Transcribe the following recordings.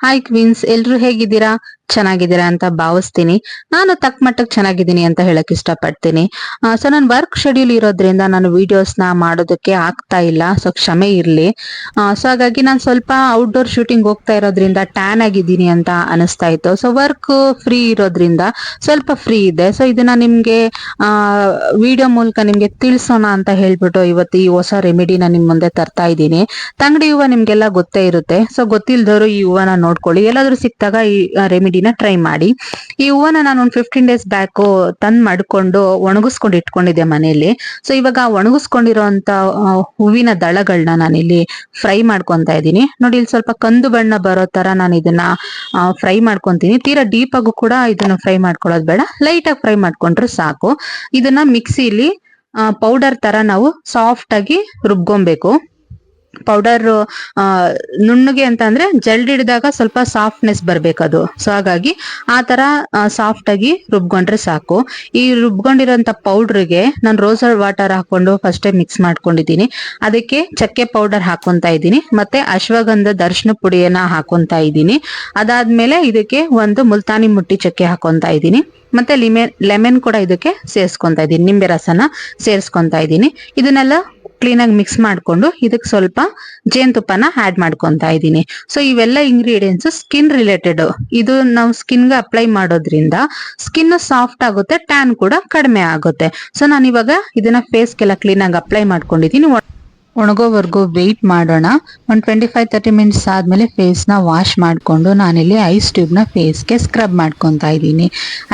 Hi Queens ಎಲ್ರು ಹೇಗಿದ್ದೀರಾ? ಚೆನ್ನಾಗಿದ್ದೀರಾ ಅಂತ ಭಾವಿಸ್ತೀನಿ. ನಾನು ತಕ್ಕ ಮಟ್ಟಕ್ಕೆ ಚೆನ್ನಾಗಿದ್ದೀನಿ ಅಂತ ಹೇಳಕ್ ಇಷ್ಟಪಡ್ತೀನಿ. ಸೊ ನನ್ನ ವರ್ಕ್ ಶೆಡ್ಯೂಲ್ ಇರೋದ್ರಿಂದ ನಾನು ವಿಡಿಯೋಸ್ನ ಮಾಡೋದಕ್ಕೆ ಆಗ್ತಾ ಇಲ್ಲ ಸೊ ಕ್ಷಮೆ ಇರ್ಲಿ. ಸೊ ಹಾಗಾಗಿ ನಾನು ಸ್ವಲ್ಪ ಔಟ್ಡೋರ್ ಶೂಟಿಂಗ್ ಹೋಗ್ತಾ ಇರೋದ್ರಿಂದ ಟ್ಯಾನ್ ಆಗಿದ್ದೀನಿ ಅಂತ ಅನಿಸ್ತಾ ಇತ್ತು. ಸೊ ವರ್ಕ್ ಫ್ರೀ ಇರೋದ್ರಿಂದ ಸ್ವಲ್ಪ ಫ್ರೀ ಇದೆ. ಸೊ ಇದನ್ನ ನಿಮ್ಗೆ ವಿಡಿಯೋ ಮೂಲಕ ನಿಮ್ಗೆ ತಿಳಿಸೋಣ ಅಂತ ಹೇಳ್ಬಿಟ್ಟು ಇವತ್ತು ಈ ಹೊಸ ರೆಮಿಡಿನ ನಿಮ್ ಮುಂದೆ ತರ್ತಾ ಇದ್ದೀನಿ. ತಂಗಡಿ ಹೂವ ನಿಮ್ಗೆಲ್ಲ ಗೊತ್ತೇ ಇರುತ್ತೆ. ಸೊ ಗೊತ್ತಿಲ್ದವರು ಈ ಹೂವನ ನೋಡ್ಕೊಳ್ಳಿ. ಎಲ್ಲಾದ್ರೂ ಸಿಕ್ತಾಗ ಈ ರೆಮಿಡಿನ ಟ್ರೈ ಮಾಡಿ. ಈ ಹೂವನ್ನ ನಾನು ಒಂದು ಫಿಫ್ಟೀನ್ ಡೇಸ್ ಬ್ಯಾಕ್ ತಂದ್ ಮಾಡ್ಕೊಂಡು ಒಣಗಿಸ್ಕೊಂಡು ಇಟ್ಕೊಂಡಿದ್ದೆ ಮನೆಯಲ್ಲಿ. ಸೊ ಇವಾಗ ಒಣಗಿಸ್ಕೊಂಡಿರೋಂತ ಹೂವಿನ ದಳಗಳನ್ನ ನಾನಿಲ್ಲಿ ಫ್ರೈ ಮಾಡ್ಕೊಂತಾ ಇದ್ದೀನಿ. ನೋಡಿ, ಇಲ್ಲಿ ಸ್ವಲ್ಪ ಕಂದು ಬಣ್ಣ ಬರೋ ತರ ನಾನು ಇದನ್ನ ಫ್ರೈ ಮಾಡ್ಕೊಂತೀನಿ. ತೀರಾ ಡೀಪ್ ಆಗು ಕೂಡ ಇದನ್ನ ಫ್ರೈ ಮಾಡ್ಕೊಳ್ಳೋದು ಬೇಡ. ಲೈಟ್ ಆಗಿ ಫ್ರೈ ಮಾಡ್ಕೊಂಡ್ರೆ ಸಾಕು. ಇದನ್ನ ಮಿಕ್ಸಿಲಿ ಪೌಡರ್ ತರ ನಾವು ಸಾಫ್ಟ್ ಆಗಿ ರುಬ್ಕೊಬೇಕು. ಪೌಡರ್ ನುಣ್ಣಗೆ ಅಂತ ಅಂದ್ರೆ ಜಲ್ಡ್ ಹಿಡಿದಾಗ ಸ್ವಲ್ಪ ಸಾಫ್ಟ್ನೆಸ್ ಬರ್ಬೇಕದು. ಸೊ ಹಾಗಾಗಿ ಆ ತರ ಸಾಫ್ಟ್ ಆಗಿ ರುಬ್ಕೊಂಡ್ರೆ ಸಾಕು. ಈ ರುಬ್ಕೊಂಡಿರೋಂಥ ಪೌಡ್ರಿಗೆ ನಾನು ರೋಸ್ ವಾಟರ್ ಹಾಕೊಂಡು ಫಸ್ಟ್ ಮಿಕ್ಸ್ ಮಾಡ್ಕೊಂಡಿದ್ದೀನಿ. ಅದಕ್ಕೆ ಚಕ್ಕೆ ಪೌಡರ್ ಹಾಕೊಂತ ಇದ್ದೀನಿ. ಮತ್ತೆ ಅಶ್ವಗಂಧ ದರ್ಶನ ಪುಡಿಯನ್ನ ಹಾಕೊಂತ ಇದ್ದೀನಿ. ಅದಾದ್ಮೇಲೆ ಇದಕ್ಕೆ ಒಂದು ಮುಲ್ತಾನಿ ಮುಟ್ಟಿ ಚಕ್ಕೆ ಹಾಕೊಂತ ಇದ್ದೀನಿ. ಮತ್ತೆ ಲಿಮೆನ್ ಲೆಮೆನ್ ಕೂಡ ಇದಕ್ಕೆ ಸೇರಿಸ್ಕೊಂತ ಇದ್ದೀನಿ. ನಿಂಬೆ ರಸನ ಸೇರಿಸ್ಕೊಂತ ಇದ್ದೀನಿ. ಇದನ್ನೆಲ್ಲ ಕ್ಲೀನ್ ಆಗಿ ಮಿಕ್ಸ್ ಮಾಡ್ಕೊಂಡು ಇದಕ್ಕೆ ಸ್ವಲ್ಪ ಜೇನುತುಪ್ಪನ ಆಡ್ ಮಾಡ್ಕೊಂತ ಇದ್ದೀನಿ. ಸೊ ಇವೆಲ್ಲ ಇಂಗ್ರೀಡಿಯೆಂಟ್ಸ್ ಸ್ಕಿನ್ ರಿಲೇಟೆಡ್ ಇದು ನಾವು ಸ್ಕಿನ್ಗೆ ಅಪ್ಲೈ ಮಾಡೋದ್ರಿಂದ ಸ್ಕಿನ್ ಸಾಫ್ಟ್ ಆಗುತ್ತೆ ಟ್ಯಾನ್ ಕೂಡ ಕಡಿಮೆ ಆಗುತ್ತೆ. ಸೊ ನಾನು ಇವಾಗ ಇದನ್ನ ಫೇಸ್ಗೆಲ್ಲ ಕ್ಲೀನಾಗಿ ಅಪ್ಲೈ ಮಾಡ್ಕೊಂಡಿದ್ದೀನಿ. ಒಣಗೋವರೆಗೂ ವೆಯ್ಟ್ ಮಾಡೋಣ. ಒಂದು ಟ್ವೆಂಟಿ ಫೈವ್ ತರ್ಟಿ ಮಿನಿಟ್ಸ್ ಆದಮೇಲೆ ಫೇಸ್ನ ವಾಶ್ ಮಾಡಿಕೊಂಡು ನಾನಿಲ್ಲಿ ಐಸ್ ಟ್ಯೂಬ್ನ ಫೇಸ್ಗೆ ಸ್ಕ್ರಬ್ ಮಾಡ್ಕೊತಾ ಇದ್ದೀನಿ.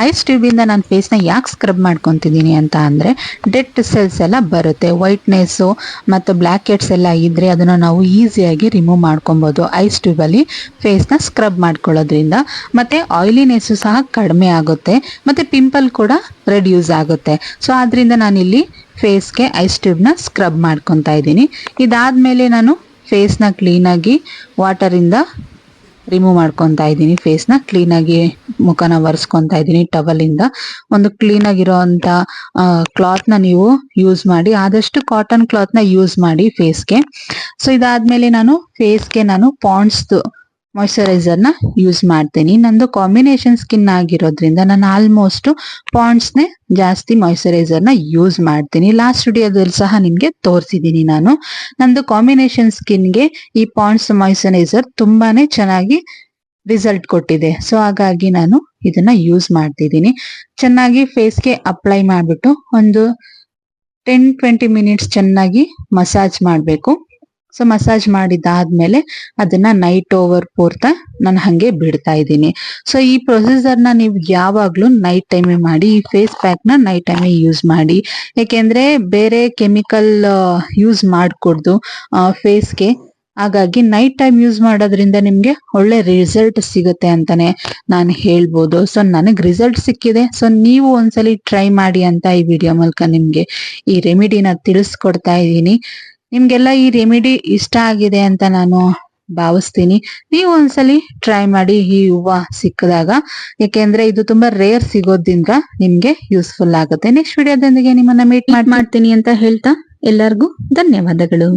ಐಸ್ ಟ್ಯೂಬಿಂದ ನಾನು ಫೇಸ್ನ ಯಾಕೆ ಸ್ಕ್ರಬ್ ಮಾಡ್ಕೊತಿದ್ದೀನಿ ಅಂತ ಅಂದರೆ ಡೆಡ್ ಸೆಲ್ಸ್ ಎಲ್ಲ ಬರುತ್ತೆ. ವೈಟ್ನೆಸ್ಸು ಮತ್ತು ಬ್ಲ್ಯಾಕ್ ಹೆಡ್ಸ್ ಎಲ್ಲ ಇದ್ದರೆ ಅದನ್ನು ನಾವು ಈಸಿಯಾಗಿ ರಿಮೂವ್ ಮಾಡ್ಕೊಬೋದು. ಐಸ್ ಟ್ಯೂಬಲ್ಲಿ ಫೇಸ್ನ ಸ್ಕ್ರಬ್ ಮಾಡ್ಕೊಳ್ಳೋದ್ರಿಂದ. ಮತ್ತು ಆಯಿಲಿನೆಸ್ಸು ಸಹ ಕಡಿಮೆ ಆಗುತ್ತೆ. ಮತ್ತು ಪಿಂಪಲ್ ಕೂಡ ರೆಡ್ಯೂಸ್ ಆಗುತ್ತೆ. ಸೊ ಆದ್ದರಿಂದ ನಾನಿಲ್ಲಿ ಫೇಸ್ಗೆ ಐಸ್ ಟ್ಯೂಬ್ನ ಸ್ಕ್ರಬ್ ಮಾಡ್ಕೊತಾ ಇದ್ದೀನಿ. ಇದಾದಮೇಲೆ ನಾನು ಫೇಸ್ನ ಕ್ಲೀನಾಗಿ ವಾಟರಿಂದ ರಿಮೂವ್ ಮಾಡ್ಕೊತಾ ಇದ್ದೀನಿ. ಫೇಸ್ನ ಕ್ಲೀನಾಗಿ ಮುಖನ ಒರೆಸ್ಕೊತಾ ಇದ್ದೀನಿ. ಟವಲಿಂದ ಒಂದು ಕ್ಲೀನಾಗಿರೋ ಅಂಥ ಕ್ಲಾತ್ನ ನೀವು ಯೂಸ್ ಮಾಡಿ, ಆದಷ್ಟು ಕಾಟನ್ ಕ್ಲಾತ್ನ ಯೂಸ್ ಮಾಡಿ ಫೇಸ್ಗೆ ಸೊ ಇದಾದ್ಮೇಲೆ ನಾನು ಫೇಸ್ಗೆ ನಾನು ಪಾಂಡ್ಸ್ದು ಮಾಯ್ಚರೈಸರ್ನ ಯೂಸ್ ಮಾಡ್ತೀನಿ. ನಂದು ಕಾಂಬಿನೇಷನ್ ಸ್ಕಿನ್ ಆಗಿರೋದ್ರಿಂದ ನಾನು ಆಲ್ಮೋಸ್ಟ್ ಪಾಂಡ್ಸ್ನೇ ಜಾಸ್ತಿ ಮಾಯಿಶ್ಚರೈಸರ್ನ ಯೂಸ್ ಮಾಡ್ತೀನಿ. ಲಾಸ್ಟ್ ವಿಡಿಯೋದಲ್ಲಿ ಸಹ ನಿಮಗೆ ತೋರಿಸಿದ್ದೀನಿ ನಾನು. ನಂದು ಕಾಂಬಿನೇಷನ್ ಸ್ಕಿನ್ಗೆ ಈ ಪಾಂಡ್ಸ್ ಮಾಯಿಶ್ಚರೈಸರ್ ತುಂಬಾನೇ ಚೆನ್ನಾಗಿ ರಿಸಲ್ಟ್ ಕೊಟ್ಟಿದೆ. ಸೊ ಹಾಗಾಗಿ ನಾನು ಇದನ್ನ ಯೂಸ್ ಮಾಡ್ತಿದ್ದೀನಿ. ಚೆನ್ನಾಗಿ ಫೇಸ್ಗೆ ಅಪ್ಲೈ ಮಾಡಿಬಿಟ್ಟು ಒಂದು ಟೆನ್ ಟ್ವೆಂಟಿ ಮಿನಿಟ್ಸ್ ಚೆನ್ನಾಗಿ ಮಸಾಜ್ ಮಾಡಬೇಕು. ಸೊ ಮಸಾಜ್ ಮಾಡಿದಾದ್ಮೇಲೆ ಅದನ್ನ ನೈಟ್ ಓವರ್ ಪೂರ್ತ ನಾನು ಹಂಗೆ ಬಿಡ್ತಾ ಇದ್ದೀನಿ. ಸೊ ಈ ಪ್ರೊಸೀಜರ್ನ ನೀವು ಯಾವಾಗ್ಲೂ ನೈಟ್ ಟೈಮೇ ಮಾಡಿ, ಈ ಫೇಸ್ ಪ್ಯಾಕ್ನ ನೈಟ್ ಟೈಮೇ ಯೂಸ್ ಮಾಡಿ. ಯಾಕೆಂದ್ರೆ ಬೇರೆ ಕೆಮಿಕಲ್ ಯೂಸ್ ಮಾಡಿಕೊಡ್ದು ಫೇಸ್ಗೆ ಹಾಗಾಗಿ ನೈಟ್ ಟೈಮ್ ಯೂಸ್ ಮಾಡೋದ್ರಿಂದ ನಿಮ್ಗೆ ಒಳ್ಳೆ ರಿಸಲ್ಟ್ ಸಿಗುತ್ತೆ ಅಂತಾನೆ ನಾನು ಹೇಳ್ಬೋದು. ಸೊ ನನಗೆ ರಿಸಲ್ಟ್ ಸಿಕ್ಕಿದೆ. ಸೊ ನೀವು ಒಂದ್ಸಲಿ ಟ್ರೈ ಮಾಡಿ ಅಂತ ಈ ವಿಡಿಯೋ ಮೂಲಕ ನಿಮ್ಗೆ ಈ ರೆಮಿಡಿನ ತಿಳಿಸ್ಕೊಡ್ತಾ ಇದ್ದೀನಿ. ನಿಮ್ಗೆಲ್ಲ ಈ ರೆಮಿಡಿ ಇಷ್ಟ ಆಗಿದೆ ಅಂತ ನಾನು ಭಾವಿಸ್ತೀನಿ. ನೀವು ಒಂದ್ಸಲಿ ಟ್ರೈ ಮಾಡಿ ಈ ಹೂವ ಸಿಕ್ಕಿದಾಗ. ಯಾಕೆಂದ್ರೆ ಇದು ತುಂಬಾ ರೇರ್ ಸಿಗೋದ್ರಿಂದ ನಿಮ್ಗೆ ಯೂಸ್ಫುಲ್ ಆಗುತ್ತೆ. ನೆಕ್ಸ್ಟ್ ವಿಡಿಯೋದೊಂದಿಗೆ ನಿಮ್ಮನ್ನ ಮೀಟ್ ಮಾಡ್ತೀನಿ ಅಂತ ಹೇಳ್ತಾ ಎಲ್ಲರಿಗೂ ಧನ್ಯವಾದಗಳು.